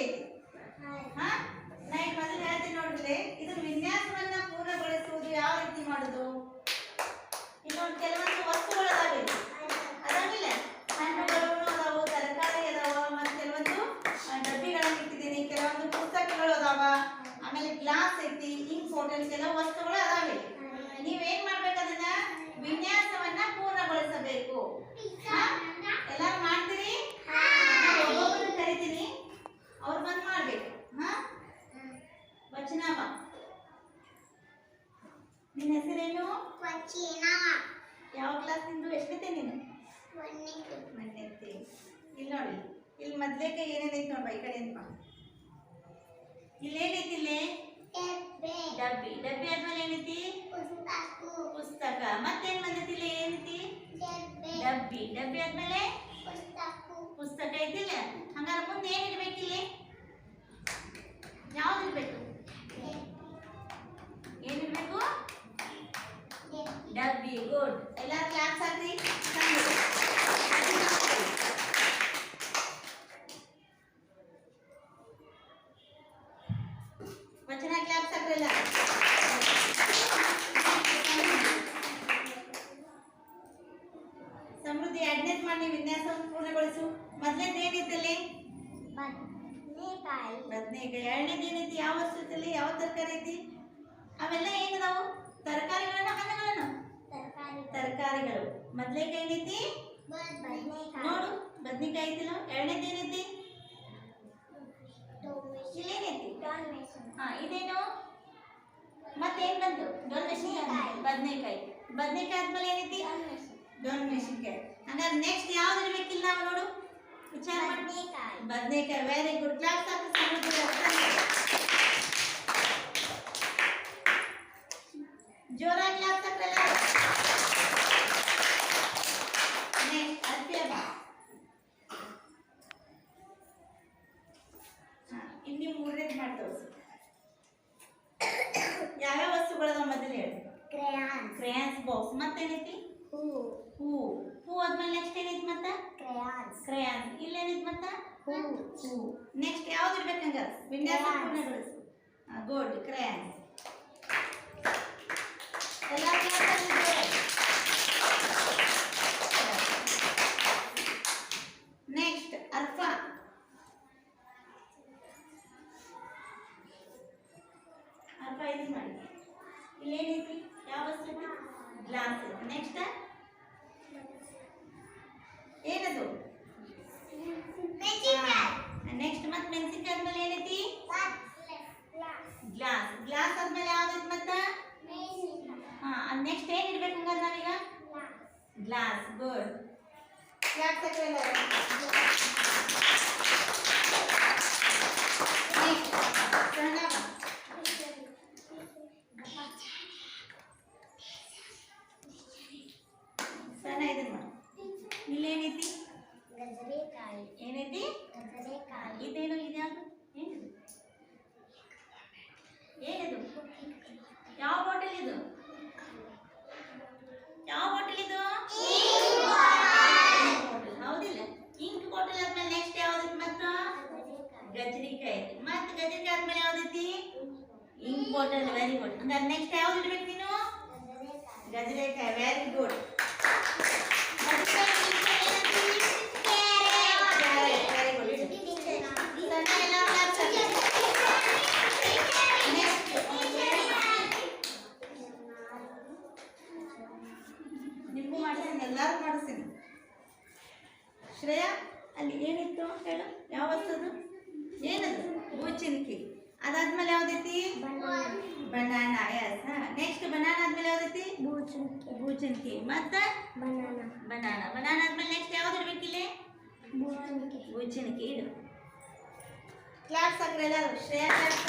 ಐತಿ ಹಾ? ನಾ ಈಗ ಮೊದಲು ಹೇಳ್ತೀನಿ ನೋಡ್ರಿ ಇದು ವಿನ್ಯಾಸವನ್ನ ಪೂರ್ಣಗೊಳಿಸುವುದು ಯಾವ ರೀತಿ ಮಾಡುದು? ಇನ್ನೊಂದು ಕೆಲವೊಂದು ವಸ್ತುಗಳು ಅದಾವೆ ಅದಾವಿಲ್ಲ ಹಣ್ಣುಗಳು ತರಕಾರಿ ಅದಾವ, ಮತ್ತೆ ಕೆಲವೊಂದು ಡಬ್ಬಿಗಳನ್ನ ಇಟ್ಟಿದ್ದೀನಿ. ಕೆಲವೊಂದು ಪುಸ್ತಕಗಳು ಅದಾವ. ಆಮೇಲೆ ಗ್ಲಾಸ್ ಐತಿ, ಇಂಕ್ ಬಾಟಲ್ ಕೆಲವು ವಸ್ತುಗಳು ನಿನ್ನ ಹೆಸರೇನು? ವಚೀನಾ. ಯಾವ ಕ್ಲಾಸ್ ನಿಂದು? ಎಷ್ಟೈತೆ ನೀನು? ಮಣ್ಣೆತ್ತಿ ಇಲ್ಲಿ ನೋಡಿ ಇಲ್ಲಿ ಮೊದ್ಲೇಕ ಏನೇನೈತೆ ನೋಡ್ಬಾ ಈ ಕಡೆ ಬಾ. ಇಲ್ಲಿ ಏನೈತಿ ಇಲ್ಲಿ? ಡಬ್ಬಿ. ಡಬ್ಬಿ. ಆದ್ಮೇಲೆ ಏನೈತಿ? ಪುಸ್ತಕ. ಮತ್ತೇನ್ ಬಂದೈತಿ ಇಲ್ಲಿ? ಏನೈತಿ? ಡಬ್ಬಿ. ಡಬ್ಬಿ ಆದ್ಮೇಲೆ ಪುಸ್ತಕು ಪುಸ್ತಕ ಐತಿಲ್ಲ ಹಂಗಾರೆ ಮುಂದೆ ಏನ್ ಇಡ್ಬೇಕು ಇಲ್ಲಿ ಯಾವ್ದು ಇಡ್ಬೇಕು ಏನ್ ಇಡ್ಬೇಕು ಡಬ್ಬಿ ಗುಡ್ ಎಲ್ಲಾರು ಕ್ಲಾಸ್ ಹಾಕ್ರಿ ವಚನ ಕ್ಲಾಸ್ ಹಾಕ್ರಲ್ಲ ಸಮೃದ್ಧಿ ಎರಡನೇದ್ ಮಾಡಿ ವಿನ್ಯಾಸವನ್ನು ಪೂರ್ಣಗೊಳಿಸು ಮೊದಲನೇದು ಏನಿತ್ತಲ್ಲಿ ಬದನೆಕಾಯಿ ಬದನೆಕಾಯಿ ಎರಡನೇದು ಏನೈತಿ ಯಾವ ವಸ್ತುದಲ್ಲಿ ಯಾವ ತರಕಾರಿ ಐತಿ ಅವೆಲ್ಲ ಏನದಾವು ತರಕಾರಿಗಳನ್ನ ಹಣ್ಣುಗಳನ್ನ ತರಕಾರಿ ತರಕಾರಿಗಳು. ಮೊದಲೇಕಾಯಿ ಏನೈತಿ? ಬದನೆಕಾಯಿ ನೋಡು ಬದ್ನಿಕಾಯಿ ಐತಿಲ್ಲ ಎರಡನೇದು ಏನೈತಿ? ಇಲ್ಲೇನೈತಿ ಹಾ ಇದೇನು ಮತ್ತೇನ್ ಬಂತು? ಡೊಲ್ ಮೆಣಸಿನ್ಕಾಯಿ ಬದ್ನೆಕಾಯಿ. ಬದ್ನೆಕಾಯಿ ಆದ್ಮೇಲೆ ಏನೈತಿ? ಡೊಲ್ ಮೆಣಸಿನ್ಕಾಯಿ ಹಂಗಾರೆ ನೆಕ್ಸ್ಟ್ ಯಾವ್ದು ಇರ್ಬೇಕಿಲ್ಲ ನಾವು ನೋಡು? ವಿಚಾರ ಬದ್ನೆಕಾಯಿ. ವೆರಿ ಗುಡ್ ಕ್ಲಾಸ್ ಹಾಕು ಸಮೃದ್ಧಿ ಜೋರಾಗಿ ಕ್ಲಾಸ್ ಹಾಕಲ್ಲ ನೆಕ್ಸ್ಟ್ ಅದ್ಭ್ಯ ಬಾ ಹಾ, ಇಲ್ಲಿ ಮೂರನೇದು ಮಾಡಿ ತೋರಿಸು ಯಾವ್ಯಾವ ಮೊದಲು ಹೇಳಿ ಕ್ರೇಯಾನ್ಸ್ ಕ್ರೇಯಾನ್ಸ್ ಬಾಕ್ಸ್ ಮತ್ತೇನೈತಿ? ಹೂ. ಹೂ. ಹೂ ಆದ್ಮೇಲೆ ನೆಕ್ಸ್ಟ್ ಏನೈತಿ ಮತ್ತೆ? ಕ್ರೇಯಾನ್ಸ್ ಕ್ರೇಯಾನ್ಸ್ ಇಲ್ಲೇನೈತಿ ಮತ್ತ? ಹೂ. ಹೂ. ನೆಕ್ಸ್ಟ್ ಯಾವ್ದು ಇರ್ಬೇಕಂಗ? ವಿನ್ಯಾಸ. ಪೂರ್ಣಗೊಳಿಸು. ಗುಡ್ ಕ್ರೇಯಾನ್ಸ್ ಎಲ್ಲ ನೆಕ್ಸ್ಟ್ ಅರ್ಫಾ ಅರ್ಥ. ಇದು ಮಾಡಿ. ಇಲ್ಲೇನೈತಿ? ಯಾವ ವಸ್ತು ಗ್ಲಾಸ್. ನೆಕ್ಸ್ಟ್ ಏನದು? ನೆಕ್ಸ್ಟ್ ಮತ್ತೆ ಮೆಣಸಿನ್ಕಾಯಿ ಆದ್ಮೇಲೆ ಏನೈತಿ? ಗ್ಲಾಸ್ ಗ್ಲಾಸ್ ಆದ್ಮೇಲೆ ಯಾವ್ದೈತಿ ಮತ್ತ? ಹಾ ನೆಕ್ಸ್ಟ್ ಏನ್ ಇಡ್ಬೇಕು ಹಂಗಾರೆ ನಾವೀಗ? ಗ್ಲಾಸ್ ಗುಡ್ ಯಾಕೆ ಸಕ್ಕರೆ ನೆಕ್ಸ್ಟ್ ಸಣ್ಣ ಬಾ. ಸಣ್ಣ ಇದನ್ನ ಮಾಡು ಇಲ್ಲೇನೈತಿ ಗಜರಿಕಾಯಿ. ಏನೈತಿ? ಗಜರಿಕಾಯಿ. ಇದೇನು ಇದ್ಯಾವುದು ಏನಿದು? ಏನಿದು? ಯಾವ ಬಾಟಲ್ ಇದು? ಯಾವ ಬಾಟಲ್ ಇದು? ಹೌದಿಲ್ಲ? ಇಂಕ್ ಬಾಟಲ್ ಆದ್ಮೇಲೆ ನೆಕ್ಸ್ಟ್ ಯಾವ್ದೈತಿ ಮತ್ತ? ಗಜರಿಕಾಯಿ. ಮತ್ತೆ ಗಜರಿಕಾಯಿ ಆದ್ಮೇಲೆ ಯಾವ್ದೈತಿ? ಇಂಕ್ ಬಾಟಲ್ ವೆರಿ ಗುಡ್ ಹಂಗಾರೆ ನೆಕ್ಸ್ಟ್ ಯಾವ್ದು ಇಡ್ಬೇಕು ನೀನು? ಗಜರಿಕಾಯಿ. ವೆರಿ ಗುಡ್ ಎಲ್ಲರೂ ಮಾಡಿಸ್ತೀನಿ ಶ್ರೇಯಾ ಅಲ್ಲಿ ಏನಿತ್ತು ಹೇಳು? ಯಾವ ವಸ್ತುದು? ಏನದು? ಹೂಚಿನ್ಕಿ ಅದಾದ್ಮೇಲೆ ಯಾವ್ದೈತಿ? ಬನಾನ ಎಸ್ ನೆಕ್ಸ್ಟ್ ಬನಾನಾ ಆದ್ಮೇಲೆ ಯಾವ್ದೈತಿ? ಬೂಚುಂಕಿ ಮತ್ತೆ? ಬನಾನಾ. ಬನಾನಾ. ಬನಾನ ಆದ್ಮೇಲೆ ನೆಕ್ಸ್ಟ್ ಯಾವ್ದು ಇಡ್ಬೇಕಿಲ್ಲಿ ಬೂಚಿನ್ಕಿ ಇಡು. ಕ್ಲಾಸ್ ಹಾಕ್ರಿ ಎಲ್ಲರೂ ಶ್ರೇಯಾ ಕ್ಲಾಸ್